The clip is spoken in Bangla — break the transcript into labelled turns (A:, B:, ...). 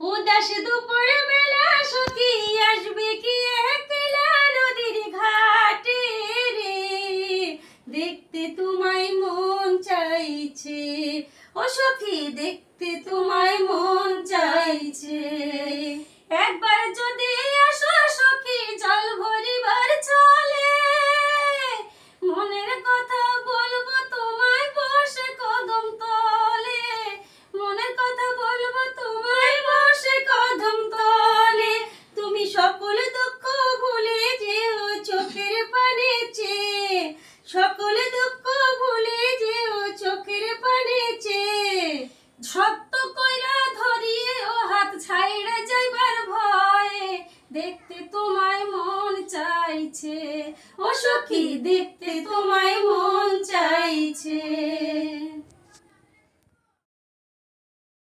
A: উদাস দুপুর বেলা সখী আসবে কি একলা নদীর ঘাটে রে? দেখতে তোমায় মন চাইছে। ও সখী, দেখতে তোমায় চাইছে ও সখী দেখতে তোমায় মন চাইছে।